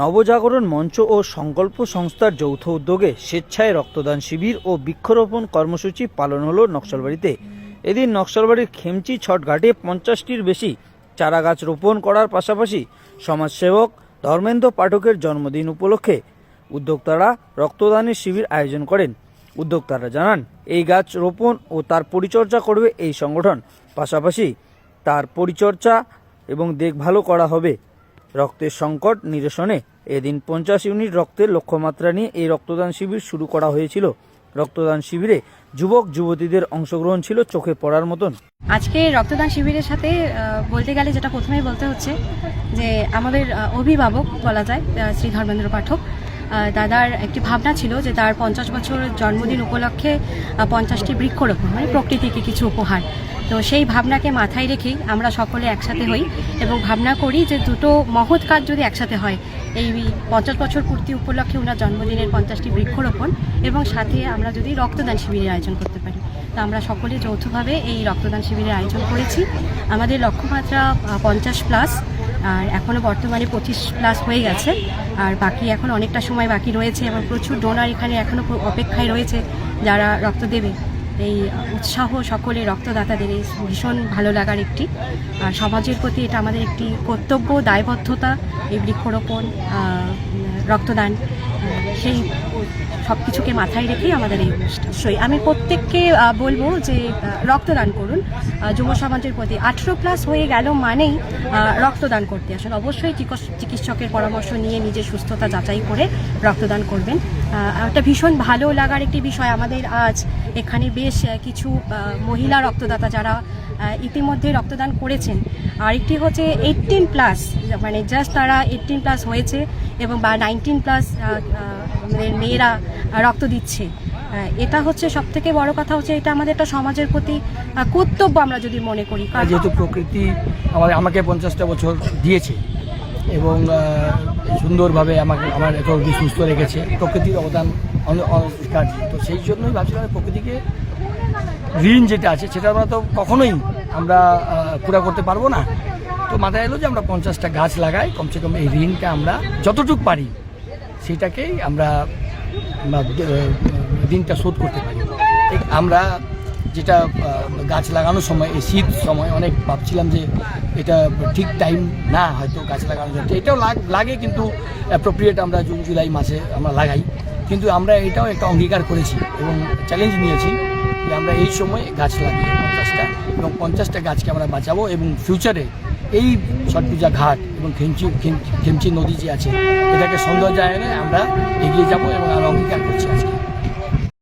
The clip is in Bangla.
নবজাগরণ মঞ্চ ও সংকল্প সংস্থার যৌথ উদ্যোগে স্বেচ্ছায় রক্তদান শিবির ও বৃক্ষরোপণ কর্মসূচি পালন হলো নকশালবাড়িতে। এদিন নকশালবাড়ির খেমচি ছট ঘাটে পঞ্চাশটির বেশি চারা গাছ রোপণ করার পাশাপাশি সমাজসেবক ধর্মেন্দ্র পাঠকের জন্মদিন উপলক্ষে উদ্যোক্তারা রক্তদানের শিবির আয়োজন করেন। উদ্যোক্তারা জানান, এই গাছ রোপণ ও তার পরিচর্যা করবে এই সংগঠন। পাশাপাশি তার পরিচর্যা এবং দেখভালও করা হবে। রক্তের সংকট নিরসনে। এদিন পঞ্চাশ ইউনিট রক্তের লক্ষ্যমাত্রা নিয়ে এই রক্তদান শিবির শুরু করা হয়েছিল। রক্তদান শিবিরে যুবক, যুবতীদের অংশগ্রহণ ছিল চোখে পড়ার মতন। আজকে রক্তদান শিবিরের সাথে বলতে গেলে যেটা প্রথমেই বলতে হচ্ছে যে আমাদের অভিভাবক বলা যায় শ্রী ধর্মেন্দ্র পাঠক দাদার একটি ভাবনা ছিল যে তার পঞ্চাশ বছর জন্মদিন উপলক্ষে পঞ্চাশটি বৃক্ষরোপণ মানে প্রকৃতিকে কিছু উপহার। তো সেই ভাবনাকে মাথায় রেখেই আমরা সকলে একসাথে হই এবং ভাবনা করি যে দুটো মহৎ কাজ যদি একসাথে হয়, এই পঞ্চাশ বছর পূর্তি উপলক্ষে ওনার জন্মদিনের পঞ্চাশটি বৃক্ষরোপণ এবং সাথে আমরা যদি রক্তদান শিবিরের আয়োজন করতে পারি। তো আমরা সকলে যৌথভাবে এই রক্তদান শিবিরের আয়োজন করেছি। আমাদের লক্ষ্যমাত্রা পঞ্চাশ প্লাস। আর এখনও বর্তমানে পঁচিশ প্লাস হয়ে গেছে। আর বাকি এখন অনেকটা সময় বাকি রয়েছে এবং প্রচুর ডোনার এখানে এখনও অপেক্ষায় রয়েছে যারা রক্ত দেবে। এই উৎসাহ সকলে রক্তদাতাদের, এই ভীষণ ভালো লাগার একটি। আর সমাজের প্রতি এটা আমাদের একটি কর্তব্য, দায়বদ্ধতা, এই বৃক্ষরোপণ রক্তদান। সেই সব কিছুকে মাথায় রেখেই আমাদের এই অনুষ্ঠান। অবশ্যই আমি প্রত্যেককে বলব যে রক্তদান করুন। যুব সমাজের প্রতি আঠেরো প্লাস হয়ে গেল মানেই রক্তদান করতে। আসুন অবশ্যই চিকিৎসকের পরামর্শ নিয়ে নিজের সুস্থতা যাচাই করে রক্তদান করবেন। একটা ভীষণ ভালো লাগার একটি বিষয় আমাদের আজ এখানে বেশ কিছু মহিলা রক্তদাতা যারা ইতিমধ্যে রক্তদান করেছেন। আরেকটি হচ্ছে এইটিন প্লাস মানে জাস্ট তারা এইটিন প্লাস হয়েছে। এবং বা নাইনটিন প্লাস মেয়েরা রক্ত দিচ্ছে। এটা হচ্ছে সব থেকে বড় কথা হচ্ছে এটা আমাদের একটা সমাজের প্রতি কর্তব্য আমরা যদি মনে করি। যেহেতু প্রকৃতি আমাদের আমাকে পঞ্চাশটা বছর দিয়েছে এবং সুন্দরভাবে আমাকে আমার এত অবধি সুস্থ রেখেছে। প্রকৃতির অবদান অন- অনস্বীকার্য। তো সেই জন্যই ভাবছিলাম প্রকৃতিকে ঋণ যেটা আছে সেটা আমরা তো কখনোই আমরা পুরা করতে পারব না। তো মাথায় এলো যে আমরা পঞ্চাশটা গাছ লাগাই, কমসে কম এই ঋণটা আমরা যতটুক পারি, সেটাকেই আমরা ঋণটা শোধ করতে পারি। আমরা যেটা গাছ লাগানোর সময়, এই শীত সময় অনেক ভাবছিলাম যে এটা ঠিক টাইম না, হয়তো গাছ লাগানোর জন্য এটাও লাগ- কিন্তু অ্যাপ্রোপ্রিয়েট আমরা জুন, জুলাই মাসে আমরা লাগাই। কিন্তু আমরা এটাও একটা অঙ্গীকার করেছি এবং চ্যালেঞ্জ নিয়েছি যে আমরা এই সময় গাছ লাগিয়ে এবং পঞ্চাশটা গাছকে আমরা বাঁচাবো এবং ফিউচারে এই ছট পূজা ঘাট এবং খেমচি খেমচি নদী যে আছে, এটাকে সৌন্দর্যায়নে আমরা এগিয়ে যাব এবং আমরা অঙ্গীকার করছি